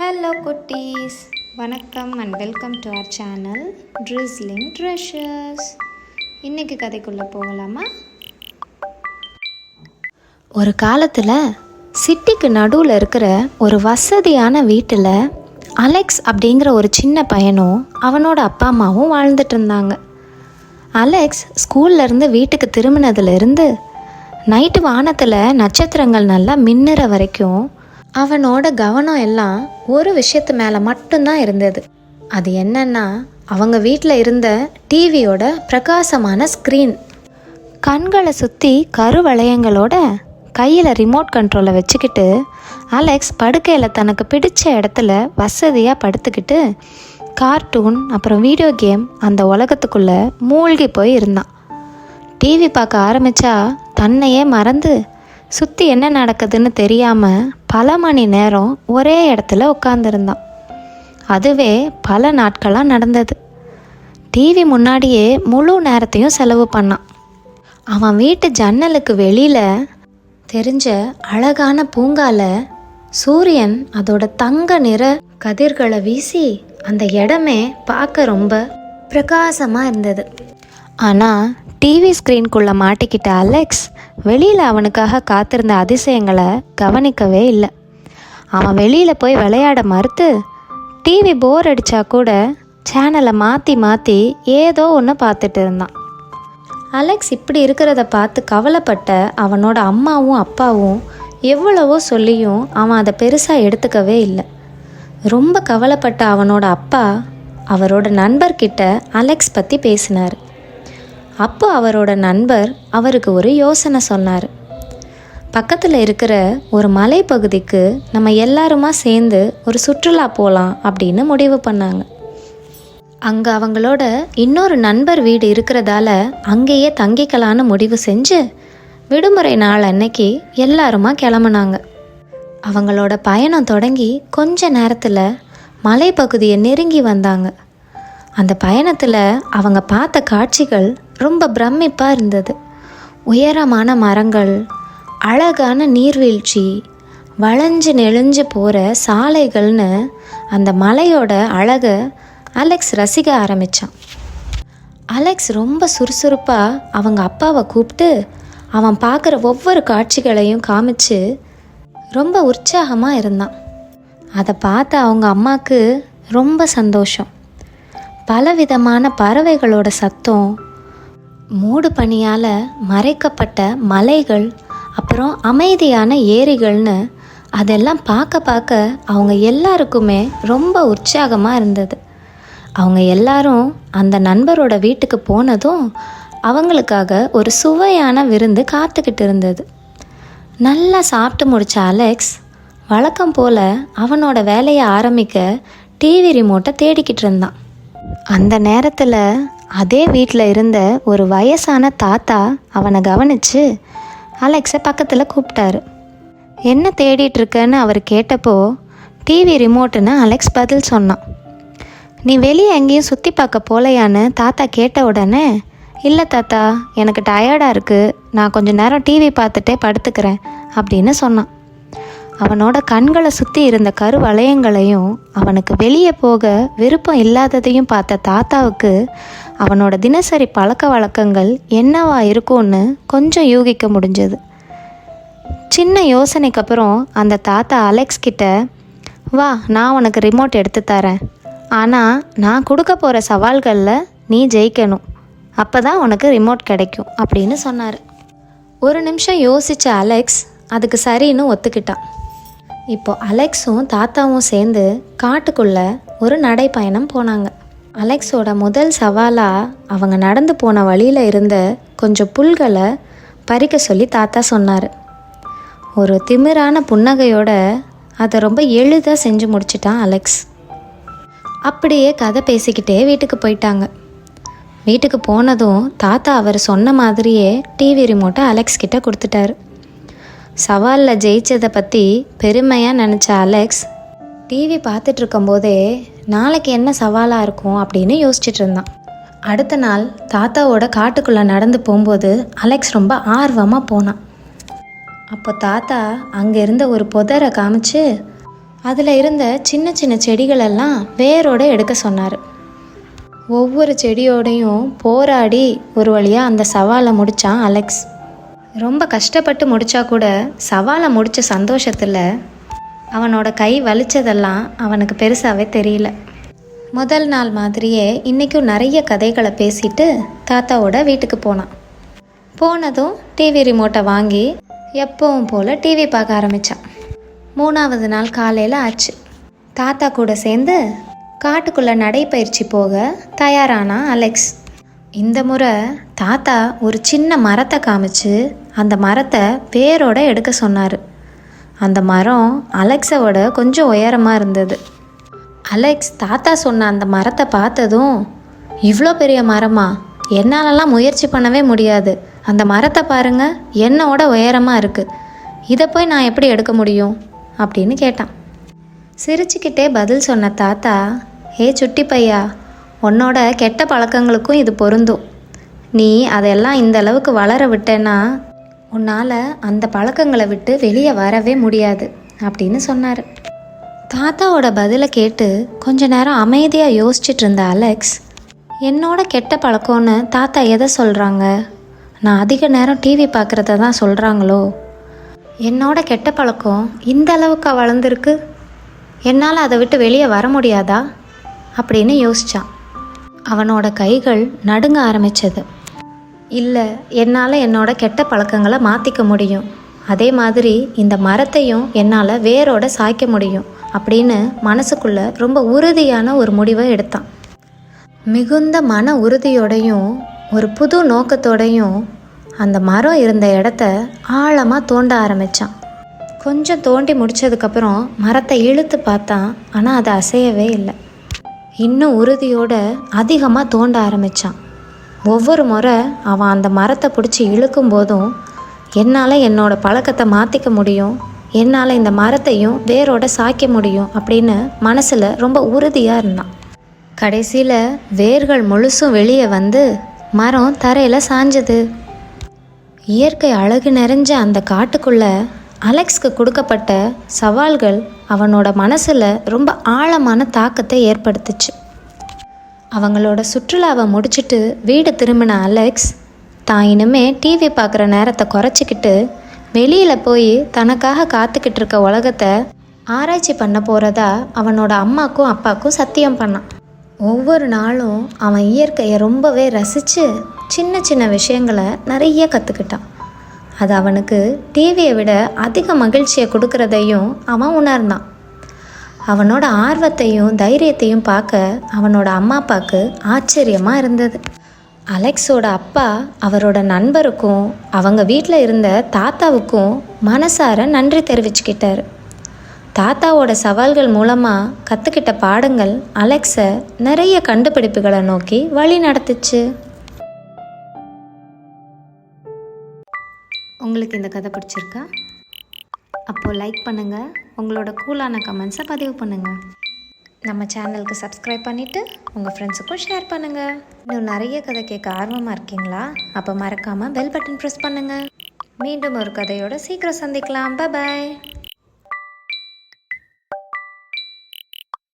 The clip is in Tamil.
ஹலோ குட்டீஸ். வணக்கம் and welcome to our channel drizzling treasures இன்றைக்கு கதைக்குள்ளே போகலாமா? ஒரு காலத்தில் சிட்டிக்கு நடுவில் இருக்கிற ஒரு வசதியான வீட்டில் அலெக்ஸ் அப்படிங்கிற ஒரு சின்ன பையனும் அவனோட அப்பா அம்மாவும் வாழ்ந்துட்டு இருந்தாங்க. அலெக்ஸ் ஸ்கூல்லேருந்து வீட்டுக்கு திரும்பினதுலேருந்து நைட்டு வானத்தில் நட்சத்திரங்கள் நல்லா மின்னுற வரைக்கும் அவனோட கவனம் எல்லாம் ஒரு விஷயத்து மேலே மட்டும்தான் இருந்தது. அது என்னன்னா அவங்க வீட்டில் இருந்த டிவியோட பிரகாசமான ஸ்க்ரீன் கண்களை சுற்றி கருவளையங்களோட கையில் ரிமோட் கண்ட்ரோலை வச்சுக்கிட்டு அலெக்ஸ் படுக்கையில் தனக்கு பிடிச்ச இடத்துல வசதியாக படுத்துக்கிட்டு கார்ட்டூன் அப்புறம் வீடியோ கேம் அந்த உலகத்துக்குள்ளே மூழ்கி போய் இருந்தான். டிவி பார்க்க ஆரம்பித்தா தன்னையே மறந்து சுற்றி என்ன நடக்குதுன்னு தெரியாமல் பல மணி நேரம் ஒரே இடத்துல உட்காந்துருந்தான் அதுவே பல நாட்களாக நடந்தது. டிவி முன்னாடியே முழு நேரத்தையும் செலவு பண்ணான். அவன் வீட்டு ஜன்னலுக்கு வெளியில் தெரிஞ்ச அழகான பூங்கால சூரியன் அதோட தங்க நிற கதிர்களை வீசி அந்த இடமே பார்க்க ரொம்ப பிரகாசமாக இருந்தது. ஆனால் டிவி ஸ்க்ரீன்குள்ளே மாட்டிக்கிட்ட அலெக்ஸ் வெளியில் அவனுக்காக காத்திருந்த அதிசயங்களை கவனிக்கவே இல்லை. அவன் வெளியில் போய் விளையாட மறுத்து டிவி போர் அடித்தா கூட சேனலை மாற்றி மாற்றி ஏதோ ஒன்று பார்த்துட்டு இருந்தான். அலெக்ஸ் இப்படி இருக்கிறத பார்த்து கவலைப்பட்ட அவனோட அம்மாவும் அப்பாவும் எவ்வளவோ சொல்லியும் அவன் அதை பெருசாக எடுத்துக்கவே இல்லை. ரொம்ப கவலைப்பட்ட அவனோட அப்பா அவரோட நண்பர்கிட்ட அலெக்ஸ் பற்றி பேசினார். அப்போ அவரோட நண்பர் அவருக்கு ஒரு யோசனை சொன்னார். பக்கத்தில் இருக்கிற ஒரு மலைப்பகுதிக்கு நம்ம எல்லாருமா சேர்ந்து ஒரு சுற்றுலா போகலாம் அப்படின்னு முடிவு பண்ணாங்க. அங்கே அவங்களோட இன்னொரு நண்பர் வீடு இருக்கிறதால அங்கேயே தங்கிக்கலான்னு முடிவு செஞ்சு விடுமுறை நாள் அன்னைக்கு எல்லாருமா கிளம்புனாங்க. அவங்களோட பயணம் தொடங்கி கொஞ்ச நேரத்தில் மலைப்பகுதியை நெருங்கி வந்தாங்க. அந்த பயணத்தில் அவங்க பார்த்த காட்சிகள் ரொம்ப பிரமிப்பாக இருந்தது. உயரமான மரங்கள் அழகான நீர்வீழ்ச்சி வளைஞ்சு நெளிஞ்சு போகிற சாலைகள்னு அந்த மலையோட அழகை அலெக்ஸ் ரசிக்க ஆரம்பித்தான் அலெக்ஸ் ரொம்ப சுறுசுறுப்பாக அவங்க அப்பாவை கூப்பிட்டு அவன் பார்க்குற ஒவ்வொரு காட்சிகளையும் காமிச்சு ரொம்ப உற்சாகமாக இருந்தான். அதை பார்த்த அவங்க அம்மாவுக்கு ரொம்ப சந்தோஷம். பலவிதமான பறவைகளோட சத்தம் மூடு பனியால் மறைக்கப்பட்ட மலைகள் அப்புறம் அமைதியான ஏரிகள்னு அதெல்லாம் பார்க்க பார்க்க அவங்க எல்லாருக்குமே ரொம்ப உற்சாகமாக இருந்தது. அவங்க எல்லாரும் அந்த நண்பரோட வீட்டுக்கு போனதும் அவங்களுக்காக ஒரு சுவையான விருந்து காத்துக்கிட்டு இருந்தது. நல்லா சாப்பிட்டு முடித்த அலெக்ஸ் வழக்கம் போல் அவனோட வேலையை ஆரம்பிக்க டிவி ரிமோட்டை தேடிக்கிட்டு இருந்தான். அந்த நேரத்தில் அதே வீட்டில் இருந்த ஒரு வயசான தாத்தா அவனை கவனித்து அலெக்ஸை பக்கத்தில் கூப்பிட்டாரு. என்ன தேடிட்டுருக்கன்னு அவர் கேட்டப்போ டிவி ரிமோட்டுன்னு அலெக்ஸ் பதில் சொன்னான். நீ வெளியே எங்கேயும் சுற்றி பார்க்க போலையான்னு தாத்தா கேட்ட உடனே இல்லை தாத்தா எனக்கு டயர்டாக இருக்குது நான் கொஞ்சம் நேரம் டிவி பார்த்துட்டே படுத்துக்கிறேன் அப்படின்னு சொன்னான். அவனோட கண்களை சுற்றி இருந்த கருவளையங்களையும் அவனுக்கு வெளியே போக விருப்பம் இல்லாததையும் பார்த்த தாத்தாவுக்கு அவனோட தினசரி பழக்க வழக்கங்கள் என்னவா இருக்கும்னு கொஞ்சம் யூகிக்க முடிஞ்சது. சின்ன யோசனைக்கு அப்புறம் அந்த தாத்தா அலெக்ஸ் கிட்ட வா நான் உனக்கு ரிமோட் எடுத்து தரேன். ஆனால் நான் கொடுக்க போகிற சவால்களில் நீ ஜெயிக்கணும். அப்போ தான் உனக்கு ரிமோட் கிடைக்கும் அப்படின்னு சொன்னார். ஒரு நிமிஷம் யோசித்த அலெக்ஸ் அதுக்கு சரின்னு ஒத்துக்கிட்டான். இப்போ அலெக்ஸும் தாத்தாவும் சேர்ந்து காட்டுக்குள்ளே ஒரு நடைப்பயணம் போனாங்க. அலெக்ஸோட முதல் சவாலாக அவங்க நடந்து போன வழியில் இருந்த கொஞ்சம் புல்களை பறிக்க சொல்லி தாத்தா சொன்னார். ஒரு திமிரான புன்னகையோட அதை ரொம்ப எளிதாக செஞ்சு முடிச்சிட்டான் அலெக்ஸ். அப்படியே கதை பேசிக்கிட்டே வீட்டுக்கு போயிட்டாங்க. வீட்டுக்கு போனதும் தாத்தா அவர் சொன்ன மாதிரியே டிவி ரிமோட்டை அலெக்ஸ் கிட்ட கொடுத்துட்டாரு. சவாலில் ஜெயிச்சதை பற்றி பெருமையாக நினச்ச அலெக்ஸ் டிவி பார்த்துட்டு இருக்கும்போதே நாளைக்கு என்ன சவாலாக இருக்கும் அப்படின்னு யோசிச்சுட்டு இருந்தான் அடுத்த நாள் தாத்தாவோட காட்டுக்குள்ளே நடந்து போகும்போது அலெக்ஸ் ரொம்ப ஆர்வமாக போனான். அப்போ தாத்தா அங்கே இருந்த ஒரு புதரை காமிச்சு அதில் இருந்த சின்ன சின்ன செடிகளெல்லாம் வேரோட எடுக்க சொன்னார். ஒவ்வொரு செடியோடையும் போராடி ஒரு வழியாக அந்த சவாலை முடித்தான் அலெக்ஸ். ரொம்ப கஷ்டப்பட்டு முடித்தா கூட சவாலை முடித்த சந்தோஷத்தில் அவனோட கை வலிச்சதெல்லாம் அவனுக்கு பெருசாகவே தெரியல. முதல் நாள் மாதிரியே இன்றைக்கும் நிறைய கதைகளை பேசிட்டு தாத்தாவோட வீட்டுக்கு போனான். போனதும் டிவி ரிமோட்டை வாங்கி எப்பவும் போல் டிவி பார்க்க ஆரம்பித்தான் மூணாவது நாள் காலையில் ஆச்சு. தாத்தா கூட சேர்ந்து காட்டுக்குள்ளே நடைப்பயிற்சி போக தயாரானா அலெக்ஸ். இந்த முறை தாத்தா ஒரு சின்ன மரத்தை காமிச்சு அந்த மரத்தை பேரோட எடுக்க சொன்னார். அந்த மரம் அலெக்ஸோட கொஞ்சம் உயரமாக இருந்தது. அலெக்ஸ் தாத்தா சொன்ன அந்த மரத்தை பார்த்ததும் இவ்வளோ பெரிய மரமா? என்னாலலாம் முயற்சி பண்ணவே முடியாது. அந்த மரத்தை பாருங்க என்னோட உயரமாக இருக்குது இதை போய் நான் எப்படி எடுக்க முடியும்? அப்படின்னு கேட்டான். சிரிச்சுக்கிட்டே பதில் சொன்ன தாத்தா ஏ சுட்டி பையா உன்னோட கெட்ட பழக்கங்களுக்கும் இது பொருந்தும். நீ அதெல்லாம் இந்த அளவுக்கு வளர விட்டேன்னா உன்னால் அந்த பழக்கங்களை விட்டு வெளியே வரவே முடியாது அப்படின்னு சொன்னார். தாத்தாவோட பதிலை கேட்டு கொஞ்ச நேரம் அமைதியாக யோசிச்சுட்டு இருந்த அலெக்ஸ் என்னோட கெட்ட பழக்கம்னு தாத்தா எதை சொல்கிறாங்க நான் அதிக நேரம் டிவி பார்க்குறத தான் சொல்கிறாங்களோ என்னோட கெட்ட பழக்கம் இந்த அளவுக்கா வளர்ந்துருக்கு? என்னால் அதை விட்டு வெளியே வர முடியாதா? அப்படின்னு யோசித்தான் அவனோட கைகள் நடுங்க ஆரம்பிச்சது. இல்லை என்னால் என்னோட கெட்ட பழக்கங்களை மாற்றிக்க முடியும். அதே மாதிரி இந்த மரத்தையும் என்னால் வேரோட சாய்க்க முடியும் அப்படின்னு மனசுக்குள்ள ரொம்ப உறுதியான ஒரு முடிவை எடுத்தான். மிகுந்த மன உறுதியோடையும் ஒரு புது நோக்கத்தோடையும் அந்த மரம் இருந்த இடத்த ஆழமாக தோண்ட ஆரம்பித்தான் கொஞ்சம் தோண்டி முடிச்சதுக்கப்புறம் மரத்தை இழுத்து பார்த்தான் ஆனால் அது அசையவே இல்லை. இன்னும் உறுதியோட அதிகமாக தோண்ட ஆரம்பித்தான் ஒவ்வொரு முறை அவன் அந்த மரத்தை பிடிச்சி இழுக்கும் போதும் என்னால் என்னோடய பழக்கத்தை மாற்றிக்க முடியும். என்னால் இந்த மரத்தையும் வேரோட சாய்க்க முடியும் அப்படின்னு மனசில் ரொம்ப உறுதியாக இருந்தான். கடைசியில் வேர்கள் முழுசும் வெளியே வந்து மரம் தரையில் சாஞ்சது. இயற்கை அழகு நிறைஞ்ச அந்த காட்டுக்குள்ளே அலெக்ஸ்க்கு கொடுக்கப்பட்ட சவால்கள் அவனோட மனசில் ரொம்ப ஆழமான தாக்கத்தை ஏற்படுத்துச்சு. அவங்களோட சுற்றுலாவை முடிச்சிட்டு வீடு திரும்பின அலெக்ஸ் தான் இனிமே டிவி பார்க்குற நேரத்தை குறைச்சிக்கிட்டு வெளியில் போய் தனக்காக காத்துக்கிட்டு இருக்க உலகத்தை ஆராய்ச்சி பண்ண போகிறதா அவனோட அம்மாக்கும் அப்பாக்கும் சத்தியம் பண்ணான். ஒவ்வொரு நாளும் அவன் இயற்கையை ரொம்பவே ரசித்து சின்ன சின்ன விஷயங்களை நிறைய கற்றுக்கிட்டான் அது அவனுக்கு டிவியை விட அதிக மகிழ்ச்சியை கொடுக்கறதையும் அவன் உணர்ந்தான். அவனோட ஆர்வத்தையும் தைரியத்தையும் பார்க்க அவனோட அம்மா அப்பாவுக்கு ஆச்சரியமாக இருந்தது. அலெக்ஸோட அப்பா அவரோட நண்பருக்கும் அவங்க வீட்டில் இருந்த தாத்தாவுக்கும் மனசார நன்றி தெரிவிச்சுக்கிட்டாரு. தாத்தாவோட சவால்கள் மூலமாக கற்றுக்கிட்ட பாடங்கள் அலெக்ஸை நிறைய கண்டுபிடிப்புகளை நோக்கி வழி நடத்துச்சு. உங்களுக்கு இந்த கதை பிடிச்சிருக்கா? அப்போது லைக் பண்ணுங்கள் உங்களோட கூலான கமெண்ட்ஸை பதிவு பண்ணுங்கள் நம்ம சேனலுக்கு சப்ஸ்கிரைப் பண்ணிவிட்டு உங்கள் ஃப்ரெண்ட்ஸுக்கும் ஷேர் பண்ணுங்கள் இன்னும் நிறைய கதை கேட்க ஆர்வமாக இருக்கீங்களா? அப்போ மறக்காமல் பெல் பட்டன் ப்ரெஸ் பண்ணுங்கள் மீண்டும் ஒரு கதையோட சீக்கிரம் சந்திக்கலாம். பாய்